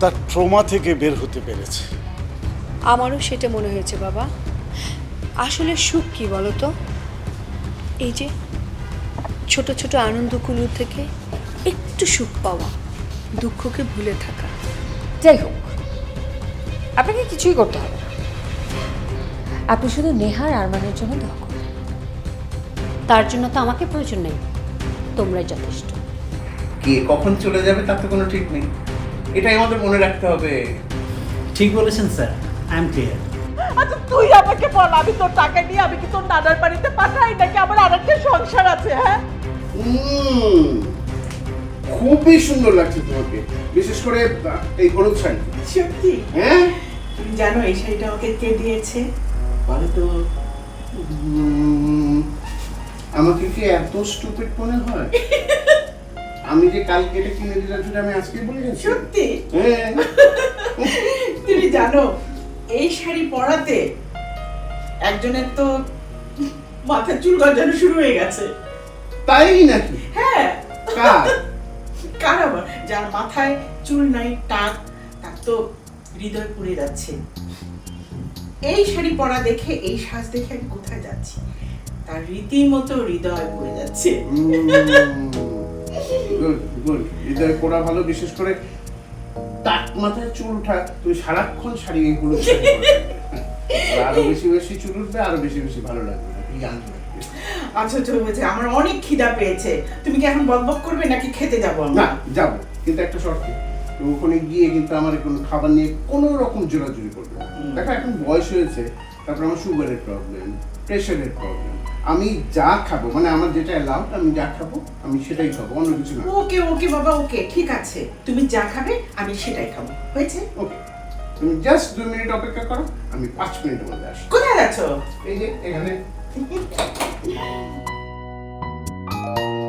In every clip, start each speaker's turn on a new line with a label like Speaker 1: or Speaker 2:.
Speaker 1: তার ট্রমা থেকে বের হতে পেরেছে।
Speaker 2: আমারও সেটা মনে হয়েছে বাবা। আসলে সুখ কি বলো তো এই যে ছোট ছোট আনন্দগুলো থেকে একটু সুখ পাওয়া দুঃখকে ভুলে থাকা।
Speaker 3: যাই হোক আপনাকে কিছুই করতে হবে না। আপনি শুধু নেহার আরমানের জন্য দোয়া করুন।
Speaker 4: তার জন্য তো আমাকে প্রয়োজন নেই। তোমরাই যথেষ্ট।
Speaker 5: কে কখন চলে যাবে তার তো কোনো ঠিক নেই। এটাই আমাদের মনে রাখতে হবে।
Speaker 6: ঠিক বলেছেন স্যার। আই এম ক্লিয়ার
Speaker 7: আচ্ছা তুই আমাকে বল আমি তোর টাকা নিয়ে আমি কি তোর দাদার বাড়িতে পাঠাই নাকি আমার আরেকটা সংসার আছে হ্যাঁ?
Speaker 5: উম, খুবই সুন্দর লাগছে তোমাকে। বিশেষ করে এই হলুদ শাড়ি।
Speaker 7: সত্যি?
Speaker 5: হ্যাঁ?
Speaker 7: তুমি জানো এই শাড়িটা আমাকে কে দিয়েছে? বলো তো।
Speaker 5: আমাকে কি এত স্টুপিড মনে হয়? আমি যে কালকে এটা কিনে দিলাম সেটা আমি আজকে বলে গেছি
Speaker 7: সত্যি?
Speaker 5: হ্যাঁ।
Speaker 7: তুমি জানো এই শাড়ি পরাতে একজনের তো মাথার চুল গজানো শুরু হয়ে গেছে।
Speaker 5: তাই নাকি?
Speaker 7: হ্যাঁ।
Speaker 5: কার?
Speaker 7: কার আবার? যার মাথায় চুল নাই টাক তার তো হৃদয় পুড়ে যাচ্ছে। এই শাড়ি পরা দেখে এই সাজ দেখে আমি কোথায় যাচ্ছি? তার রীতিমতো হৃদয় পড়ে যাচ্ছে।
Speaker 5: Good good. ভালো? বিশেষ করে টাক মাথায় চুল উঠা তুই সারাক্ষণ শাড়ি এগুলো। আর বেশি বেশি চুল উঠবে আরও বেশি বেশি ভালো লাগবে।
Speaker 7: আচ্ছা ঠিক আছে আমার অনেক খিদা পেয়েছে। তুমি কি এখন বকবক করবে নাকি খেতে যাব
Speaker 5: না যাব। কিন্তু একটা শর্তে ওখানে গিয়ে কিন্তু আমার কোনো খাবার নিয়ে কোনো রকম জোরাজুরি করবে না। দেখো এখন বয়স হয়েছে তারপর আমার সুগারের প্রবলেম প্রেশারের প্রবলেম আমি যা খাব মানে আমার যেটা অ্যালাউড আমি যা খাব আমি সেটাই খাব অন্য কিছু না।
Speaker 7: ওকে ওকে বাবা ওকে ঠিক আছে। তুমি যা খাবে আমি সেটাই খাব। হয়েছে?
Speaker 5: ওকে। তুমি জাস্ট দুই মিনিট অপেক্ষা করো আমি পাঁচ মিনিটের মধ্যে আসি
Speaker 7: কোথায় যাচ্ছ?
Speaker 5: এই যে এখানে।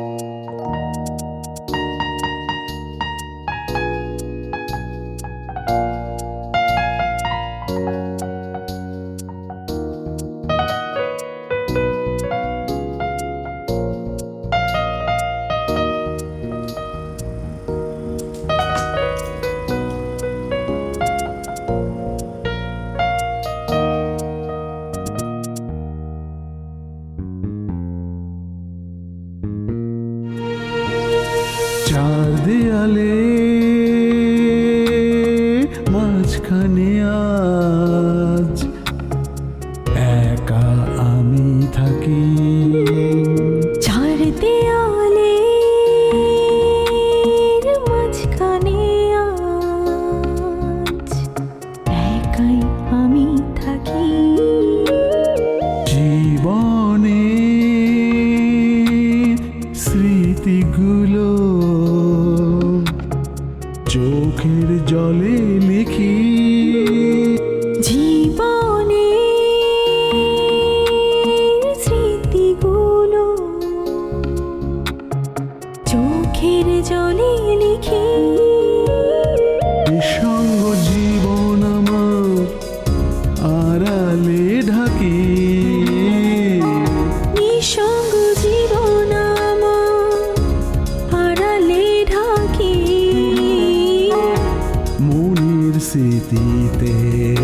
Speaker 8: vestite.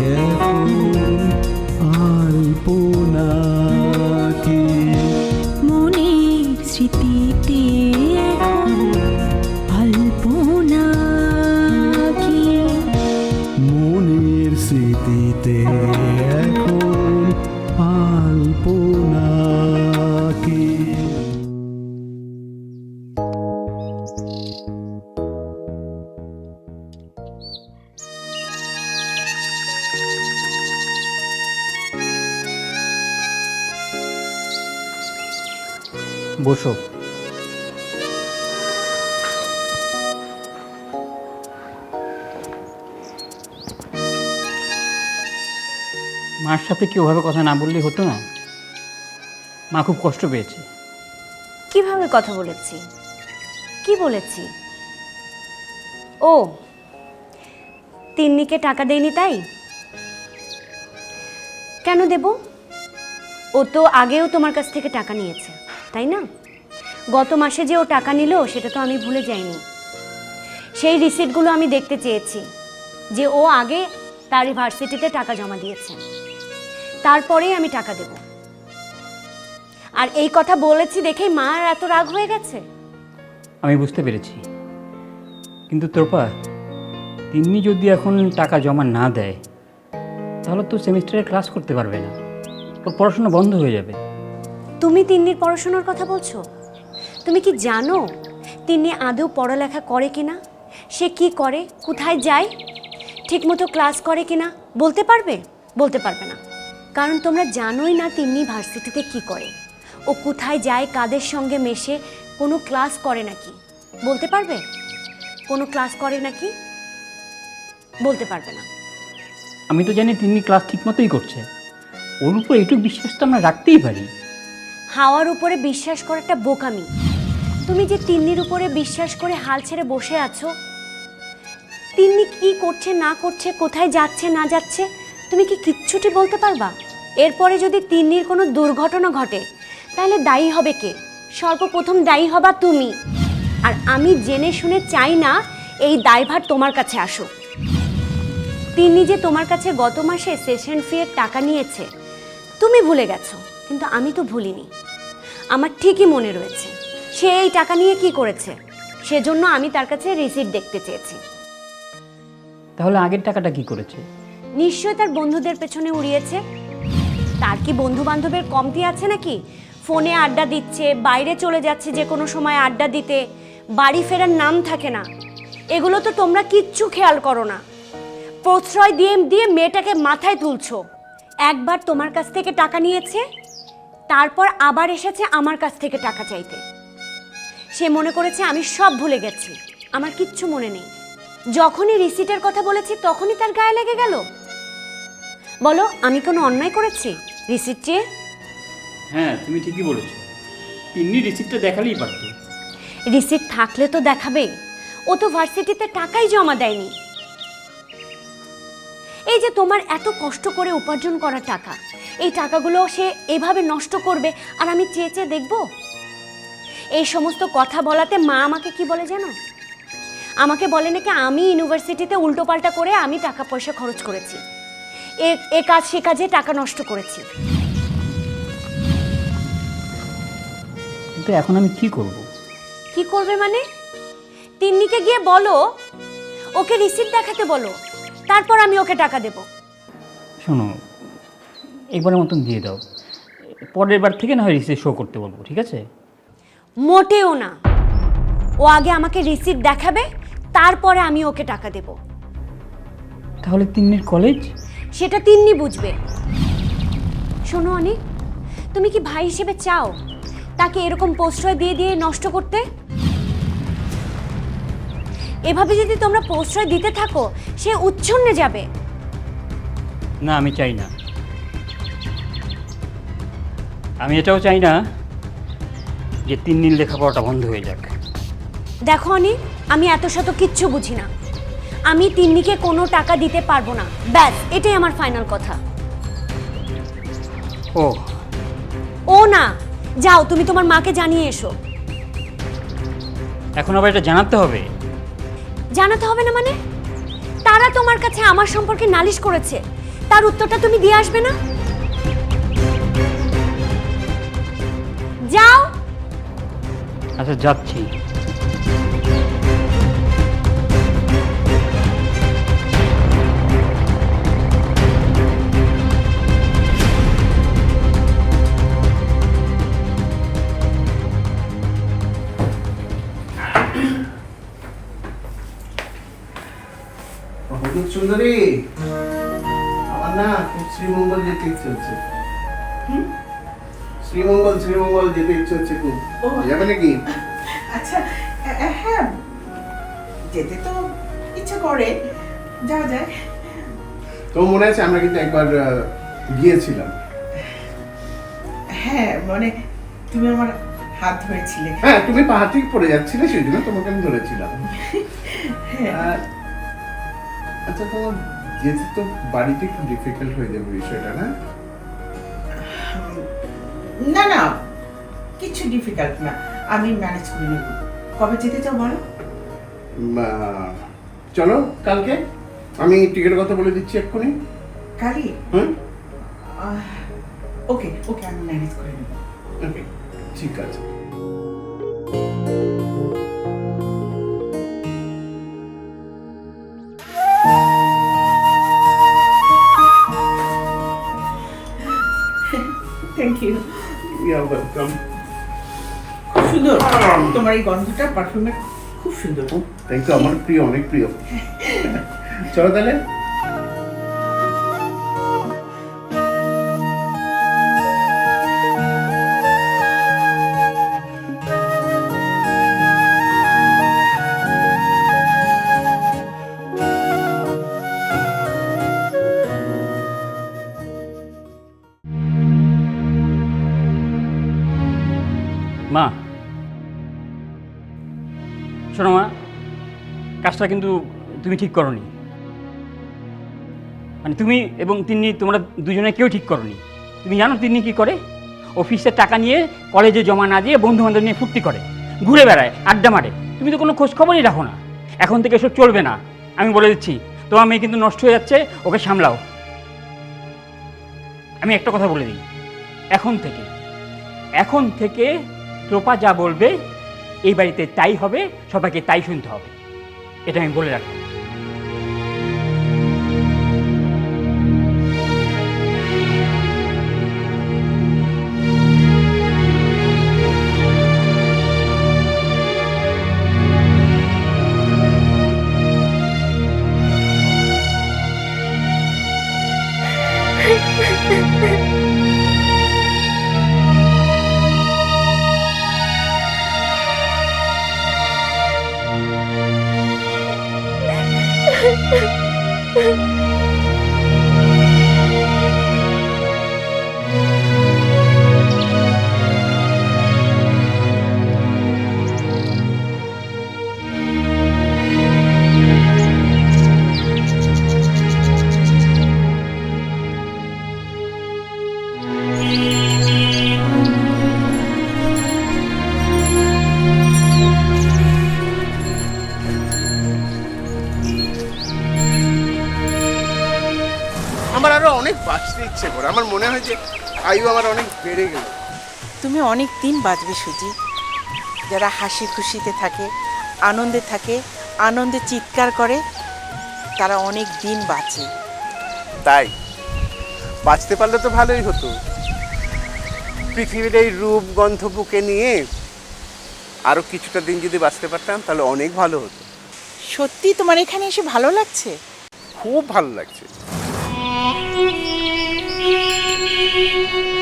Speaker 6: বসো। মার সাথে কি ওভাবে কথা না বললেই হতো না? মা খুব কষ্ট পেয়েছে।
Speaker 4: কীভাবে কথা বলেছি? কি বলেছি? ও, তিন্নিকে টাকা দেয়নি তাই? কেন দেব? ও তো আগেও তোমার কাছ থেকে টাকা নিয়েছে। তাই না? গত মাসে যে ও টাকা নিল, সেটা তো আমি ভুলে যাইনি। সেই রিসিটগুলো আমি দেখতে চেয়েছি, যে ও আগে তার ইউনিভার্সিটিতে টাকা জমা দিয়েছে। তারপরেই আমি টাকা দেব। আর এই কথা বলেছি দেখেই মা আর এত রাগ হয়ে গেছে?
Speaker 6: আমি বুঝতে পেরেছি। কিন্তু তোরপা, তিন্নি যদি এখন টাকা জমা না দেয়, তাহলে তো সেমিস্টারে ক্লাস করতে পারবে না। ওর পড়াশোনা বন্ধ হয়ে যাবে।
Speaker 4: তুমি তিন্নির পড়াশোনার কথা বলছো? তুমি কি জানো তিন্নি আদৌ পড়ালেখা করে কিনা? সে কি করে? কোথায় যায়? ঠিকমতো ক্লাস করে কিনা? বলতে পারবে? বলতে পারবে না। কারণ তোমরা জানোই না তিন্নি ভার্সিটিতে কি করে। ও কোথায় যায়, কাদের সঙ্গে মেশে, কোনো ক্লাস করে নাকি? বলতে পারবে? কোনো ক্লাস করে নাকি? বলতে পারবে না।
Speaker 6: আমি তো জানি তিন্নি ক্লাস ঠিকমতোই করছে। ওর উপর এইটুকু বিশ্বাস তো আমরা রাখতেই পারি।
Speaker 4: হাওয়ার উপরে বিশ্বাস করাটা বোকামি। তুমি যে তিন্নির উপরে বিশ্বাস করে হাল ছেড়ে বসে আছো, তিন্নি কি করছে, না করছে, কোথায় যাচ্ছে, না যাচ্ছে, তুমি কি কিচ্ছুটি বলতে পারবা? এরপরে যদি তিন্নির কোনো দুর্ঘটনা ঘটে, তাহলে দায়ী হবে কে? সর্বপ্রথম দায়ী হবা তুমি। আর আমি জেনে শুনে চাই না এই দায়ভার তোমার কাছে আসুক। তিন্নি যে তোমার কাছে গত মাসে সেশন ফি টাকা নিয়েছে, তুমি ভুলে গেছো। কিন্তু আমি তো ভুলিনি। আমার ঠিকই মনে রয়েছে। সে এই টাকা নিয়ে কি করেছে? সেজন্য আমি তার কাছে রিসিট দেখতে চেয়েছি।
Speaker 6: তাহলে আগের টাকাটা কি করেছে?
Speaker 4: নিশ্চয় তার বন্ধুদের পেছনে উড়িয়েছে। তার কি বন্ধু বান্ধবের কমতি আছে নাকি? ফোনে আড্ডা দিচ্ছে বাইরে চলে যাচ্ছে যে কোনো সময় আড্ডা দিতে বাড়ি ফেরার নাম থাকে না। এগুলো তো তোমরা কিচ্ছু খেয়াল করো না। প্রশ্রয় দিয়ে দিয়ে মেয়েটাকে মাথায় তুলছো। একবার তোমার কাছ থেকে টাকা নিয়েছে? তারপর আবার এসেছে আমার কাছ থেকে টাকা চাইতে। সে মনে করেছে আমি সব ভুলে গেছি। আমার কিচ্ছু মনে নেই। যখনই রিসিটের কথা বলেছি তখনই তার গায়ে লেগে গেল। বলো আমি কোনো অন্যায় করেছি রিসিট চেয়ে?
Speaker 6: হ্যাঁ তুমি ঠিকই বলেছ। তিন্নি রিসিপ্টটা দেখালেই পারতো।
Speaker 4: রিসিট থাকলে তো দেখাবে ও তো ভার্সিটিতে টাকাই জমা দেয়নি। এই যে তোমার এত কষ্ট করে উপার্জন করা টাকা এই টাকাগুলো সে এভাবে নষ্ট করবে আর আমি চেয়ে চেয়ে দেখব? এই সমস্ত কথা বলাতে মা আমাকে কি বলে জানো? আমাকে বলে নাকি আমি ইউনিভার্সিটিতে উল্টোপাল্টা করে আমি টাকা পয়সা খরচ করেছি। এ এ কাজ সে কাজে টাকা নষ্ট করেছি।
Speaker 6: কিন্তু এখন আমি কি করব?
Speaker 4: কি করবে মানে? তিন্নিকে গিয়ে বলো ওকে রিসিট দেখাতে বলো তারপর আমি ওকে টাকা দেব।
Speaker 6: শোনো একবারের মতন দিয়ে দাও। পরের বার থেকে না হয় রিসিপ্ট শো করতে বলব ঠিক আছে?
Speaker 4: মোটেও না। ও আগে আমাকে রিসিট দেখাবে তারপরে আমি ওকে টাকা দেব।
Speaker 6: তাহলে তিন্নির কলেজ
Speaker 4: সেটা তিন্নি বুঝবে। শোনো অনিক তুমি কি ভাই হিসেবে চাও তাকে এরকম প্রশ্রয় দিয়ে দিয়ে নষ্ট করতে? এভাবে যদি তোমরা প্রশ্রয় দিতে থাকো সে উচ্ছন্নে যাবে।
Speaker 6: না আমি চাই না। আমি এটাও চাই না যে তিন দিন লেখাপড়াটা বন্ধ হয়ে যাক।
Speaker 4: দেখো অনি আমি এত শত কিচ্ছু বুঝি না। আমি তিন্নিকে কোনো টাকা দিতে পারব না। ব্যাস এটাই আমার ফাইনাল কথা।
Speaker 6: ও।
Speaker 4: ও না যাও তুমি তোমার মাকে জানিয়ে এসো।
Speaker 6: এখন আবার এটা জানাতে হবে?
Speaker 4: জানাতে হবে না মানে? তারা তোমার কাছে আমার সম্পর্কে নালিশ করেছে। তার উত্তরটা তুমি দিয়ে আসবে না? যাও।
Speaker 6: আচ্ছা যাচ্ছি।
Speaker 5: সুন্দরী আমার না খুব শ্রীমঙ্গল যেতে ইচ্ছে হচ্ছে। শ্রীমঙ্গল শ্রীমঙ্গল যেতে ইচ্ছে হচ্ছে খুব।
Speaker 7: ও।
Speaker 5: যাবে নাকি?
Speaker 7: আচ্ছা এ- এ- হ্যাঁ যেতে তো ইচ্ছে করে যাওয়া যায়।
Speaker 5: তো মনে আছে আমরা কিন্তু একবার আহ, গিয়েছিলাম?
Speaker 7: হ্যাঁ মানে তুমি আমার হাত ধরেছিলে।
Speaker 5: হ্যাঁ তুমি পাহাড় থেকে পড়ে যাচ্ছিলে সেই জন্য তোমাকে আমি ধরেছিলাম। আর আচ্ছা তোমার যেতে তো বাড়িতে একটু ডিফিকাল্ট হয়ে যাবে বিষয়টা না?
Speaker 7: না না কিছু ডিফিকাল্ট না। আমি ম্যানেজ করে নেব। কবে যেতে চাও বলো?
Speaker 5: চলো কালকে। আমি টিকিট কথা বলে দিচ্ছি এক্ষুনি।
Speaker 7: কালি
Speaker 5: হ্যাঁ
Speaker 7: ওকে ওকে আমি ম্যানেজ করে নেব।
Speaker 5: ওকে ঠিক আছে। ওয়েলকাম
Speaker 7: খুব সুন্দর। তোমার এই গন্ধটা পারফিউমের খুব সুন্দর।
Speaker 5: থ্যাংক ইউ আমার প্রিয় অনেক প্রিয়। চলো তাহলে।
Speaker 6: শোনো মা কাজটা কিন্তু তুমি ঠিক করনি। মানে তুমি এবং তিন্নি তোমরা দুজনে কেউ ঠিক করনি। তুমি জানো তিন্নি কি করে? অফিসের টাকা নিয়ে কলেজে জমা না দিয়ে বন্ধু বান্ধব নিয়ে ফুর্তি করে, ঘুরে বেড়ায়, আড্ডা মারে। তুমি তো কোনো খোঁজ খবরই রাখো না। এখন থেকে এসব চলবে না। আমি বলে দিচ্ছি, তোমার মেয়ে কিন্তু নষ্ট হয়ে যাচ্ছে, ওকে সামলাও। আমি একটা কথা বলে দিই। এখন থেকে এখন থেকে টোপা যা বলবে এই বাড়িতে তাই হবে সবাইকে তাই শুনতে হবে। এটা আমি বলে রাখলাম।
Speaker 5: Thank you. হয় যে আয়ু আমার অনেক বেড়ে গেল।
Speaker 9: তুমি অনেক দিন বাঁচবে সুজি। যারা হাসি খুশিতে থাকে আনন্দে থাকে আনন্দে চিৎকার করে তারা অনেক দিন বাঁচে।
Speaker 5: তাই? বাঁচতে পারলে তো ভালোই হতো। পৃথিবীর এই রূপ গন্ধ বুকে নিয়ে আরও কিছুটা দিন যদি বাঁচতে পারতাম তাহলে অনেক ভালো হতো।
Speaker 9: সত্যি তোমার এখানে এসে ভালো লাগছে?
Speaker 5: খুব ভালো লাগছে।
Speaker 9: তোমার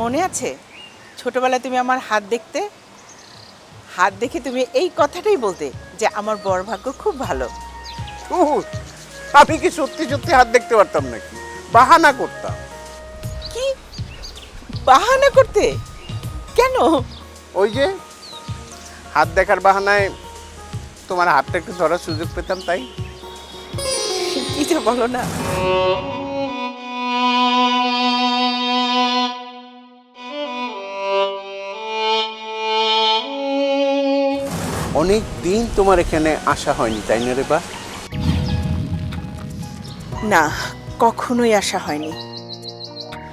Speaker 9: মনে আছে? ছোটবেলায় তুমি আমার হাত দেখতে হাত দেখে তুমি এই কথাটাই বলতে যে আমার বর ভাগ্য খুব ভালো।
Speaker 5: ধুর, আমি কি সত্যি সত্যি হাত দেখতে পারতাম নাকি? বাহানা করতাম।
Speaker 9: কি? বাহানা করতে? কেন?
Speaker 5: ওই যে হাত দেখার বাহানায় তোমার হাতটা একটু ধরার সুযোগ পেতাম তাই।
Speaker 9: কি যে বলো না।
Speaker 5: অনেক দিন তোমার এখানে আসা হয়নি, তাই না রে বা?
Speaker 9: না, কখনোই আসা হয়নি।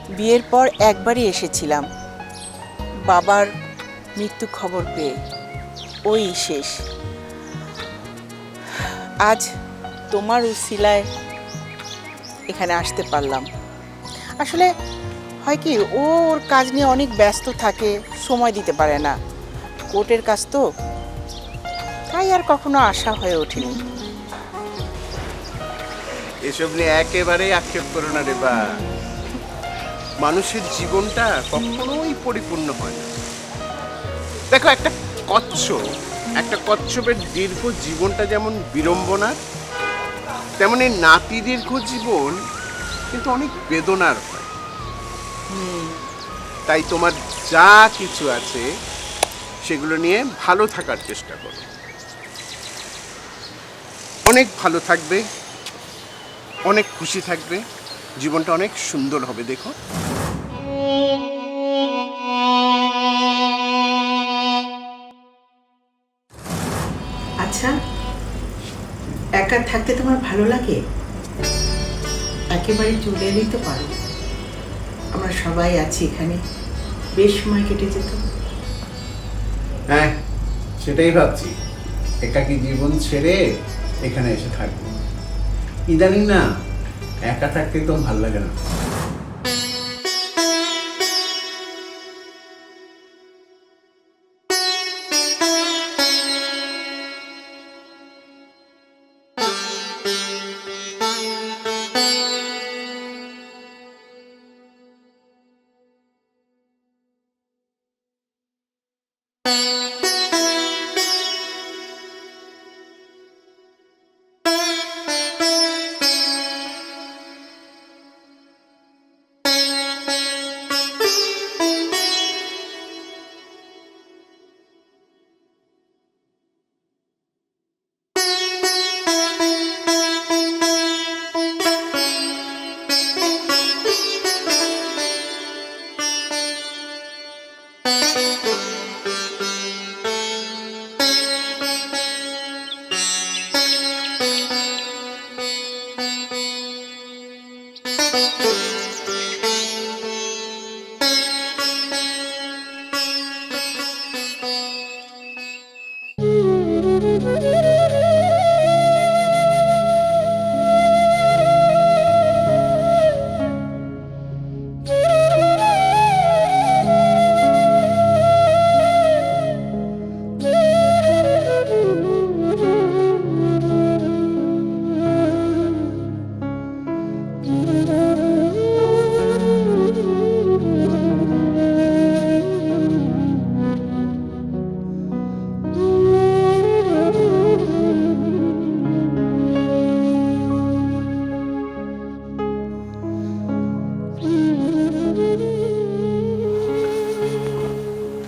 Speaker 9: বিয়ের পর একবারই এসেছিলাম। বাবার মৃত্যু খবর পেয়ে। ওই শেষ। আজ তোমার উসিলায় এখানে আসতে পারলাম। আসলে হয় কি, ওর কাজ নিয়ে অনেক ব্যস্ত থাকে, সময় দিতে পারে না। কোর্টের কাজ তো। তাই আর কখনো আশা হয়ে ওঠেনি।
Speaker 5: এসব নিয়ে একেবারেই আক্ষেপ করো না রে বা। মানুষের জীবনটা কখনোই পরিপূর্ণ হয় না। দেখো একটা কচ্ছপ একটা কচ্ছপের দীর্ঘ জীবনটা যেমন বিড়ম্বনা তেমন এই নাতি দীর্ঘ জীবন কিন্তু অনেক বেদনার হয়। তাই তোমার যা কিছু আছে সেগুলো নিয়ে ভালো থাকার চেষ্টা করো। অনেক ভালো থাকবে অনেক খুশি থাকবে জীবনটা অনেক সুন্দর হবে দেখো।
Speaker 7: আচ্ছা একা থাকতে তোমার ভালো লাগে? একেবারে চলে এলেই তো পারো। আমরা সবাই আছি এখানে বেশ সময় কেটে যেত।
Speaker 5: হ্যাঁ সেটাই ভাবছি। একাকী জীবন ছেড়ে এখানে এসে থাকব। ইদানিং না একা থাকতে তো ভালো লাগে না। Thank you.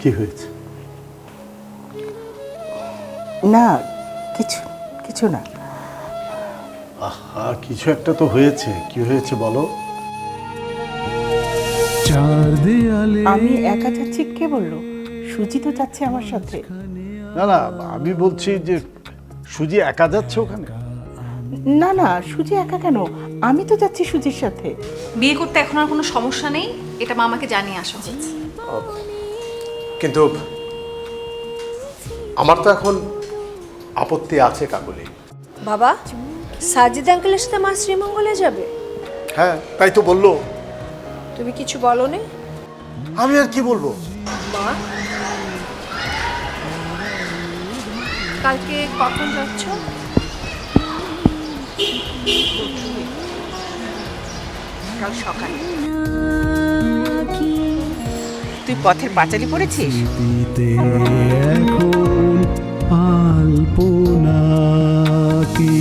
Speaker 5: কি হয়েছে?
Speaker 7: না কিছু কিছু না।
Speaker 1: আহা কিছু একটা তো হয়েছে। কি হয়েছে বলো?
Speaker 8: চার দেয়ালে
Speaker 7: আমি একা যাচ্ছি কে বলল? সুজি তো যাচ্ছে আমার সাথে।
Speaker 1: না না আমি বলছি যে সুজি একা যাচ্ছে ওখানে?
Speaker 7: না না সুজি একা কেন? আমি তো যাচ্ছি সুজির সাথে।
Speaker 10: বিয়ে করতে এখন আর কোনো সমস্যা নেই? এটা মামাকে জানিয়ে আসা হয়েছে
Speaker 11: কিন্তু আমার তো এখন আপত্তি আছে কাকুলি।
Speaker 2: বাবা সাজিদ আঙ্কেলের সাথে মা শ্রীমঙ্গলে যাবে?
Speaker 11: হ্যাঁ তাই তো বলল।
Speaker 2: তুমি কিছু বলো নি
Speaker 11: আমি আর কি বলব?
Speaker 2: মা? কালকে কখন যাচ্ছ?
Speaker 9: কাল সকালে।
Speaker 7: তুই পথের পাঁচালি পড়েছিস?
Speaker 8: আলপনা কি?